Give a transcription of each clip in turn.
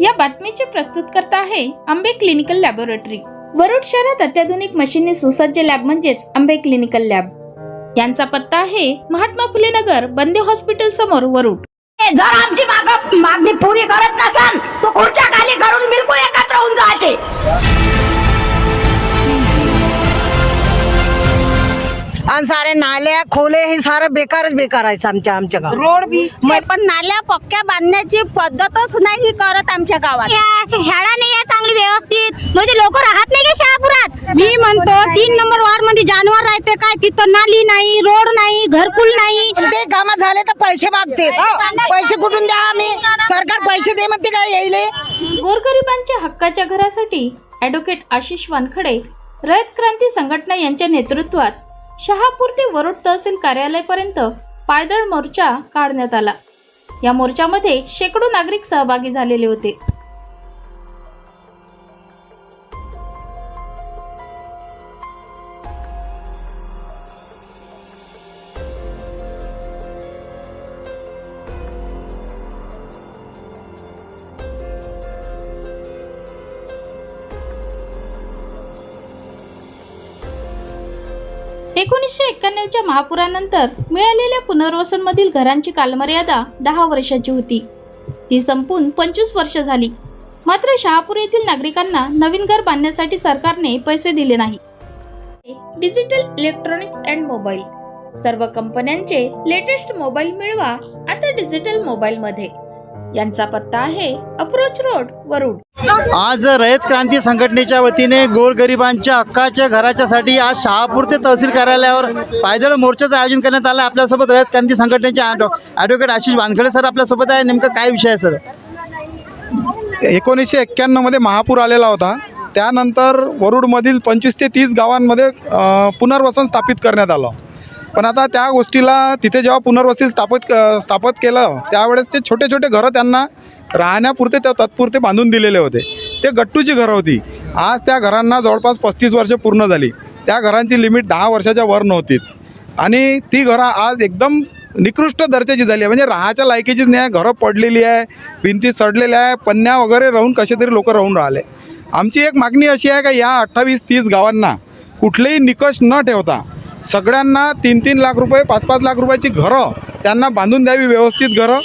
या बातमीचे प्रस्तुतकर्ता आहे आंबे क्लिनिकल लॅबोरेटरी. वरुड शहरात अत्याधुनिक मशीनने सुसज्ज लॅब म्हणजेच आंबे क्लिनिकल लॅब. यांचा पत्ता आहे महात्मा फुले नगर बंदे हॉस्पिटल समोर वरुड. जर आमची मागणी पुरी करत नसाल तो खुर्च्या खाली करून बिलकुल एकत्र होऊन जायचे. आणि सारे नाल्या खोले हे सारं बेकारच बेकार आहे आमच्या आमच्या गावात. रोड बी पण नाल्या पक्क्या बांधण्याची पद्धतच नाही करत आमच्या गावात. शाळा नाही आहे चांगली व्यवस्थित. म्हणजे लोक राहत नाही का शहापुरात? मी म्हणतो तीन नंबर वार्डमध्ये जानवर राहते काय? तिथं नाली नाही रोड नाही घरकुल नाही. ते काम झाले तर पैसे मागते. पैसे कुठून द्या आम्ही? सरकार पैसे दे म्हणते काय येईल गोरगरिबांच्या हक्काच्या घरासाठी ॲडव्होकेट आशिष वानखडे रयत क्रांती संघटना यांच्या नेतृत्वात शहापूर ते वरुड तहसील कार्यालयापर्यंत पायदळ मोर्चा काढण्यात आला. या मोर्चामध्ये शेकडो नागरिक सहभागी झालेले होते. एकोणीसशे एक्क्याण्णवच्या महापुरानंतर मिळालेल्या पुनर्वसनमधील घरांची कालमर्यादा दहा वर्षाची होती. ती संपून पंचवीस वर्ष झाली. मात्र शहापूर येथील नागरिकांना नवीन घर बांधण्यासाठी सरकारने पैसे दिले नाही. Digital electronics and mobile. सर्व कंपन्यांचे लेटेस्ट मोबाईल मिळवा आता डिजिटल मोबाईलमध्ये. यांचा पत्ता आहे अप्रोच रोड वरुड. आज रयत क्रांती संघटनेच्या वतीने गोरगरिबांच्या हक्काच्या घराच्यासाठी आज शहापूर ते तहसील कार्यालयावर पायदळ मोर्चाचं आयोजन करण्यात आलं. आपल्यासोबत रयत क्रांती संघटनेचे advo- advocate Ashish Wankhede sir आपल्यासोबत आहे. नेमकं काय विषय आहे सर? एकोणीसशे एक्क्याण्णवमध्ये महापूर आलेला होता. त्यानंतर वरुडमधील पंचवीस ते तीस गावांमध्ये पुनर्वसन स्थापित करण्यात आलं. पण आता त्या गोष्टीला तिथे जेव्हा पुनर्वसित स्थापित क- स्थापित केलं त्यावेळेस ते छोटे छोटे घरं त्यांना राहण्यापुरते त्या तत्पुरते बांधून दिलेले होते. ते गट्टूची घरं होती. आज त्या घरांना जवळपास पस्तीस वर्ष पूर्ण झाली. त्या घरांची लिमिट दहा वर्षाच्या वर नव्हतीच. आणि ती घरं आज एकदम निकृष्ट दर्जाची झाली आहे. म्हणजे राहायच्या लायकीचीच नाही आहे. घरं पडलेली आहे. भिंती सडलेल्या आहे. पन्न्या वगैरे राहून कसे तरी लोक राहून राहिले. आमची एक मागणी अशी आहे का या अठ्ठावीस तीस गावांना कुठलेही निकष न ठेवता सगळ्यांना तीन तीन लाख रुपये पाच पाच लाख रुपयाची घरं त्यांना बांधून द्यावी व्यवस्थित घरं.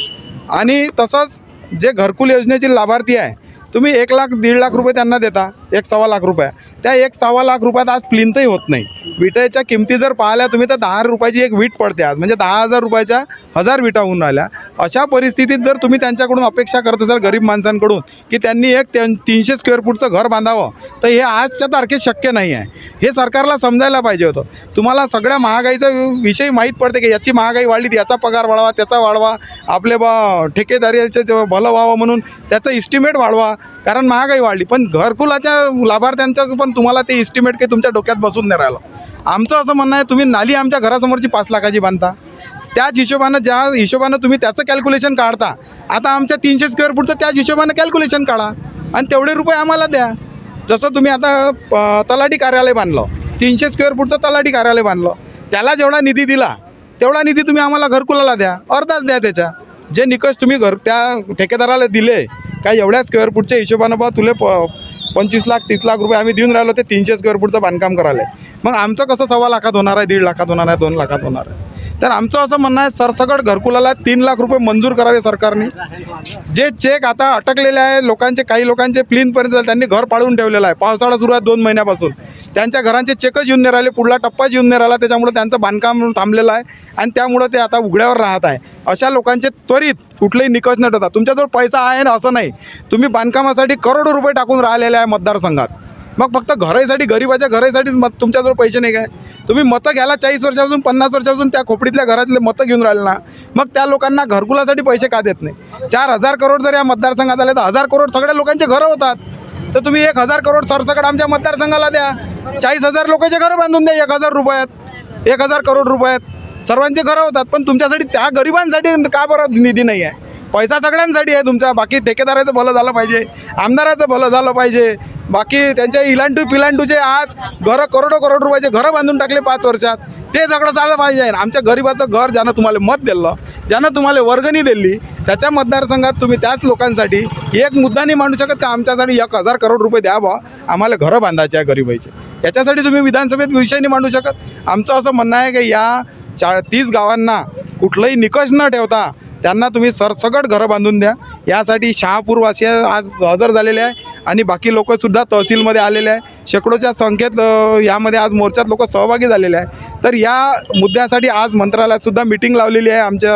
आणि तसंच जे घरकुल योजनेचे लाभार्थी आहे तुम्ही एक लाख दीड लाख रुपये त्यांना देता एक सव्वा लाख रुपये. त्या एक सव्वा लाख रुपयात आज प्लिंतही होत नाही. विटेच्या किमती जर पाहिल्या तुम्ही तर दहा रुपयाची एक वीट पडते आज. म्हणजे दहा हजार रुपयाच्या हजार विटा होऊन राहिल्या. अशा परिस्थितीत जर तुम्ही त्यांच्याकडून अपेक्षा करत असाल गरीब माणसांकडून की त्यांनी एक त्यां- तीनशे स्क्वेअर फूटचं घर बांधावं तर हे आजच्या तारखेत शक्य नाही आहे. हे सरकारला समजायला पाहिजे होतं. तुम्हाला सगळ्या महागाईचा विषय माहीत पडते की याची महागाई वाढली याचा पगार वाढवा त्याचा वाढवा आपले बा ठेकेदारीचे जे भलं व्हावं म्हणून त्याचं इस्टिमेट वाढवा. कारण महागाई वाढली. पण घरकुलाच्या लाभार्थ्यांचं पण तुम्हाला ते इस्टिमेट काही तुमच्या डोक्यात बसून नाही राहिलं. आमचं असं म्हणणं आहे तुम्ही नाली आमच्या घरासमोरची पाच लाखाची बांधता. त्याच हिशोबानं ज्या हिशोबानं तुम्ही त्याचं कॅल्क्युलेशन काढता आता आमच्या तीनशे स्क्वेअर फूटचं त्याच हिशोबानं कॅल्क्युलेशन काढा आणि तेवढे रुपये आम्हाला द्या. जसं तुम्ही आता तलाठी कार्यालय बांधलं तीनशे स्क्वेअर फूटचं तलाठी कार्यालय बांधलं त्याला जेवढा निधी दिला तेवढा निधी तुम्ही आम्हाला घरकुलाला द्या अर्धाच द्या त्याच्या जे निकष तुम्ही घर त्या ठेकेदाराला दिले काय एवढ्या स्क्वेअर फूटच्या हिशोबानं बा तुले प पंचवीस लाख तीस लाख रुपये आम्ही देऊन राहिलो ते तीनशे स्क्वेअर फूटचं बांधकाम करायला मग आमचं कसं सव्वा लाखात होणार आहे दीड लाखात होणार आहे दोन लाखात होणार आहे? तर आमचं असं म्हणणं आहे सरसकट घरकुलाला तीन लाख रुपये मंजूर करावे सरकारने. जे चेक आता अटकलेले आहे लोकांचे काही लोकांचे प्लीनपर्यंत त्यांनी घर पाळून ठेवलेलं आहे. पावसाळा सुरू आहे दोन महिन्यापासून. त्यांच्या घरांचे चेकच येऊन नाही राहिले पुढला टप्पाच येऊन नाही राहिला त्याच्यामुळे त्यांचं बांधकाम थांबलेलं आहे आणि त्यामुळं ते आता उघड्यावर राहत आहे. अशा लोकांचे त्वरित कुठलेही निकष न ठेवता तुमच्याजवळ पैसा आहे ना असं नाही. तुम्ही बांधकामासाठी करोडो रुपये टाकून राहिलेले आहे मतदारसंघात. मग फक्त घराईसाठी गरीबाच्या घराईसाठीच मत तुमच्याजवळ पैसे नाही काय? तुम्ही मतं घ्यायला चाळीस वर्षापासून पन्नास वर्षापासून त्या खोपडीतल्या घरातले मतं घेऊन राहिले ना मग त्या लोकांना घरकुलासाठी पैसे का देत नाही? चार हजार करोड जर या मतदारसंघात आले तर हजार करोड सगळ्या लोकांचे घरं होतात. तर तुम्ही एक हजार करोड सरसकट आमच्या मतदारसंघाला द्या. चाळीस हजार लोकांचे घरं बांधून द्या एक हजार रुपयात. एक हजार करोड रुपयात. सर्वांचे घरं होतात पण तुमच्यासाठी त्या गरिबांसाठी का बरं निधी नाही आहे? पैसा सगळ्यांसाठी आहे तुमचा बाकी ठेकेदाराचं भलं झालं पाहिजे आमदाराचं भलं झालं पाहिजे. बाकी त्यांच्या इलांटू पिलांटूचे आज घरं करोडो करोड रुपयाचे घरं बांधून टाकले पाच वर्षात. ते सगळं चाललं पाहिजे. आमच्या गरिबाचं घर ज्यानं तुम्हाला मत दिलं ज्यानं तुम्हाला वर्गणी दिली त्याच्या मतदारसंघात तुम्ही त्याच लोकांसाठी एक मुद्दा नाही मांडू शकत का? आमच्यासाठी एक हजार करोड रुपये द्या बा आम्हाला घरं बांधायचे आहे गरिबाईचे. याच्यासाठी तुम्ही विधानसभेत विषय नाही मांडू शकत. आमचं असं म्हणणं आहे की या चा तीस गावांना कुठलंही निकष न ठेवता त्यांना तुम्ही सरसकट घरं बांधून द्या. यासाठी शहापूरवासी आज हजर झालेले आहे आणि बाकी लोकसुद्धा तहसीलमध्ये आलेले आहे. शेकडोच्या संख्येत यामध्ये आज मोर्चात लोक सहभागी झालेले आहे. तर या मुद्द्यासाठी आज मंत्रालयातसुद्धा मीटिंग लावलेली आहे आमच्या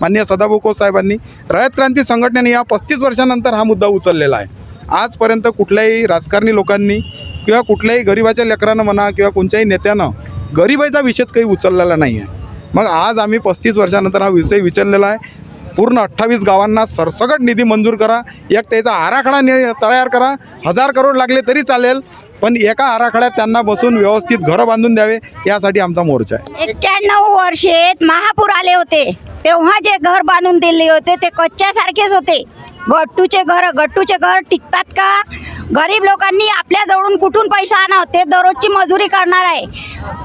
माननीय सदाभाऊ खोत साहेबांनी. रयत क्रांती संघटनेने या पस्तीस वर्षानंतर हा मुद्दा उचललेला आहे. आजपर्यंत कुठल्याही राजकारणी लोकांनी किंवा कुठल्याही गरिबाच्या लेकरानं म्हणा किंवा कोणत्याही नेत्यानं गरिबाईचा विषयच काही उचललेला नाही आहे मग आज आम्ही पस्तीस वर्षानंतर हा विषय विचारलेला आहे. पूर्ण अठ्ठावीस गावांना सरसकट निधी मंजूर करा. एक त्याचा आराखडा नि तयार करा. हजार करोड लागले तरी चालेल पण एका आराखड्यात त्यांना बसून व्यवस्थित घरं बांधून द्यावे यासाठी आमचा मोर्चा आहे. एक्क्याण्णव वर्षेत महापूर आले होते. तेव्हा जे घर बांधून दिले होते ते कच्च्यासारखेच होते. गट्टूचे घर गट्टूचे घर टिकतात का? गरीब लोकांनी आपल्या जवळून कुठून पैसा आणा ते दररोजची मजुरी करणार आहे.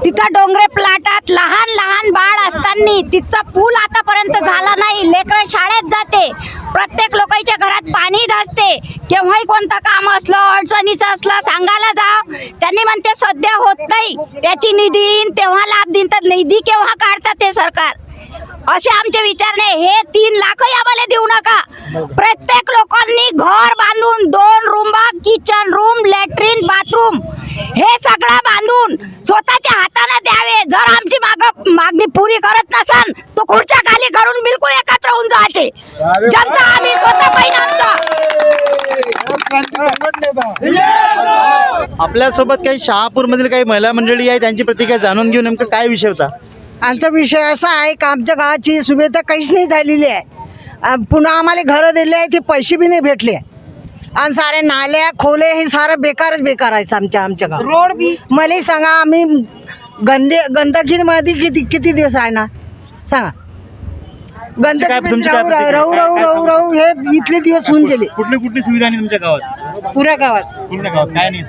तिथं डोंगरे प्लाटात लहान लहान बाळ असताना तिथचा पूल आतापर्यंत झाला नाही. लेकरं शाळेत जाते. प्रत्येक लोकांच्या घरात पाणी धसते. केव्हाही कोणतं काम असलं अडचणीचं असलं सांगायला जा त्यांनी म्हणते सध्या होत नाही. त्याची निधी तेव्हा लाभ देईन. तर निधी केव्हा काढतात ते सरकार? असे आमचे विचार नाही. हे तीन लाखही आम्हाला देऊ नका. प्रत्येक लोकांनी घर बांधून दोन room kitchen room latrine bathroom हे सगळं बांधून स्वतःच्या हाताने द्यावे. जर आमची माग मागणी पुरी करत नसन तो खुर्च्या खाली करून बिलकुल एकत्र होऊन जायचे. जनता आम्ही स्वतः पाहिजे आमचा. आपल्यासोबत काही शहापूरमधील काही महिला मंडळी आहे त्यांची प्रतिक्रिया जाणून घेऊन नेमकं काय विषय होता? आमचा विषय असा आहे का आमच्या गावाची सुविधा काहीच नाही झालेली आहे. पुन्हा आम्हाला घरं दिले आहे ते पैसे बी नाही भेटले. आणि सारे नाल्या खोले हे सारं बेकारच बेकार आहे आमच्या आमच्या गाव रोड बी? मला सांगा आम्ही गंदे गंदकीमध्ये किती किती दिवस सांगा. काय- गंदकी तुमची काय राहू राहू? राहू राहू राहू राहू हे इथले दिवस होऊन गेले. कुठली कुठली सुविधा नाही तुमच्या गावात? पुऱ्या गावात. पूर्ण गावात काय नाही.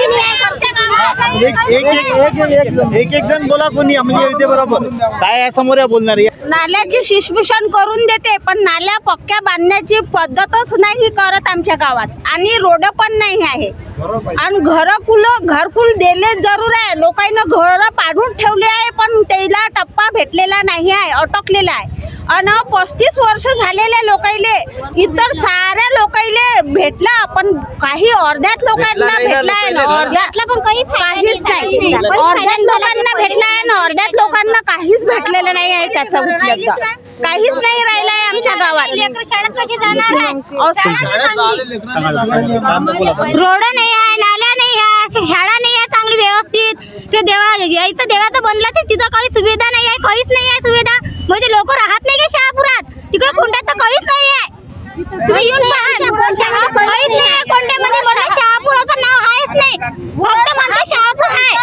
एक एक एक एक एक जण बोला कोणी म्हणजे इथे बरोबर. काय आहे समोर बोलणार नाल्याची शिशभूषण करून देते पण नाल्या पक्क्या बांधण्याची पद्धतच नाही करत आमच्या गावात. आणि रोड पण नाही आहे. आणि घरकुल घरकुल दिले जरूर आहे. लोकांना घर पाडून ठेवले आहे पण त्याला टप्पा भेटलेला नाही आहे अटकलेला आहे. आणि पस्तीस वर्ष झालेल्या लोकायले इतर साऱ्या लोकायले भेटला पण काही अर्ध्यात लोकांना भेटला आहे ना अर्ध्यातला पण काही काहीच नाही अर्ध्यात लोकांना भेटला आहे ना अर्ध्यात लोकांना काहीच भेटलेलं नाही आहे त्याचा उपलब्ध. काहीच नाही राहिलं आहे आमच्या गावात. शाळेत कशी जाणार रोड नाही आहे नाल्या आहे शाळा नाही आहे चांगली व्यवस्थित. ते देवा यायचं देवाचं बनलं तर तिथं काही सुविधा नाही आहे काहीच नाही आहे सुविधा. म्हणजे लोक राहत नाही का शहापुरात? तिकडे कुंड्यात तर काहीच नाही आहे. तुम्ही येऊन पहा. काहीच नाही आहे कोंड्यामध्ये. म्हटलं शहापूर असं नाव आहेच नाही. फक्त म्हणते शहापूर आहे.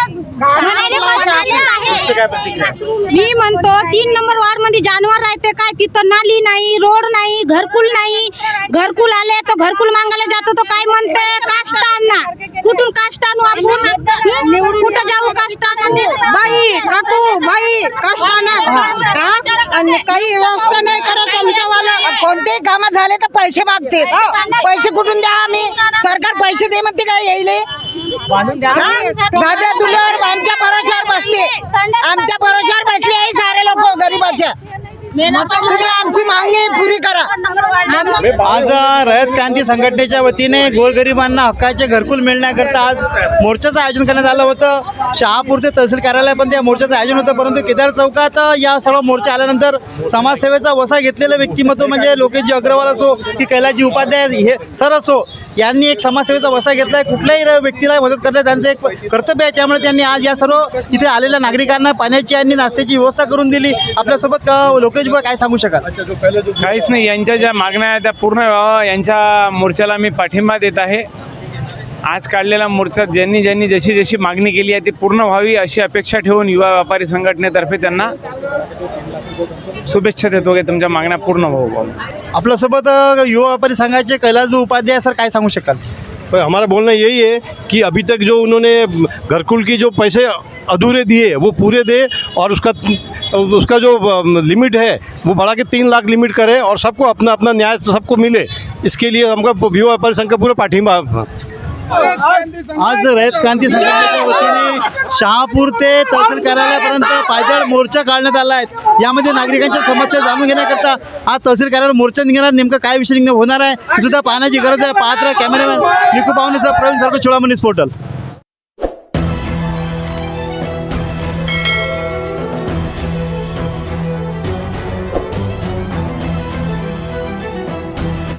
मी म्हणतो तीन नंबर वार्डमध्ये जानवर राहते काय? तिथं नाली नाही रोड नाही घरकुल नाही. घरकुल आले तर घरकुल मागायला जातो तो काय म्हणते? आणू आपण कुठं जाऊ काष्ट आणू बाई काकू बाई आणा हा? आणि काही व्यवस्था नाही करत आमच्यावाला. कोणतेही काम झाले तर पैसे मागते पैसे कुठून द्या आम्ही? सरकार पैसे दे म्हणते काय येईल दादा तुल्यावर आमच्या भरोश्यावर बसते आमच्या भरोश्यावर बसले आहे सारे लोक गरीबाच्या तुम्ही आमची मागणी पुरी करा. आज रयत क्रांती संघटनेच्या वतीने गोरगरिबांना हक्काचे घरकुल मिळण्याकरता आज मोर्चाचं आयोजन करण्यात आलं होतं. शहापूर ते तहसील कार्यालय पण त्या मोर्चाचं आयोजन होतं परंतु केदार चौकात या सर्व मोर्चा आल्यानंतर समाजसेवेचा वसा घेतलेलं व्यक्तिमत्व म्हणजे लोकेशजी अग्रवाल असो की कैलासजी उपाध्याय हे सर असो यांनी एक समाजसेवेचा वसा घेतला आहे कुठल्याही व्यक्तीला मदत करणं त्यांचं एक कर्तव्य आहे. त्यामुळे त्यांनी आज या सर्व इथे आलेल्या नागरिकांना पाण्याची आणि नाश्त्याची व्यवस्था करून दिली. आपल्यासोबत लोकेश काय सांगू शकाल? काहीच नाही. यांच्या ज्या मागण्या आहेत त्या पूर्ण यांच्या मोर्चाला मी पाठिंबा देत आहे. आज काढलेल्या मोर्चा ज्यांनी ज्यांनी जशी जशी मागणी केली आहे ती पूर्ण व्हावी अशी अपेक्षा ठेवून युवा व्यापारी संघटनेतर्फे त्यांना. शुभेच्छा देतो की तुमच्या मागण्या पूर्ण होऊ आपल्यासोबत अ, युवा व्यापारी संघाचे कैलासभाई उपाध्याय सर काय सांगू शकाल? पर हमारा बोलना यही है कि अभी तक जो उन्होंने घरकुल की जो पैसे अधूरे दिए वो पूरे दे और उसका उसका जो लिमिट है वो बढ़ा के तीन लाख लिमिट करे और सबको अपना अपना न्याय सबको मिले। इसके लिए हमका युवा व्यापारी संघ का पूरा पाठिंबा आज रयत क्रांती संघटनेच्या वतीने शहापूर ते तहसील कार्यालयापर्यंत पायदळ मोर्चा काढण्यात आला आहे. यामध्ये नागरिकांच्या समस्या जाणून घेण्याकरता आज तहसील कार्यालयावर मोर्चा निघणार. नेमकं काय विषय निघणं होणार आहे सुद्धा पाहण्याची गरज आहे. पाहत राहा कॅमेरामॅन निकू पाहुणेचा प्रवीण सारखं चोळामणीस पोर्टल.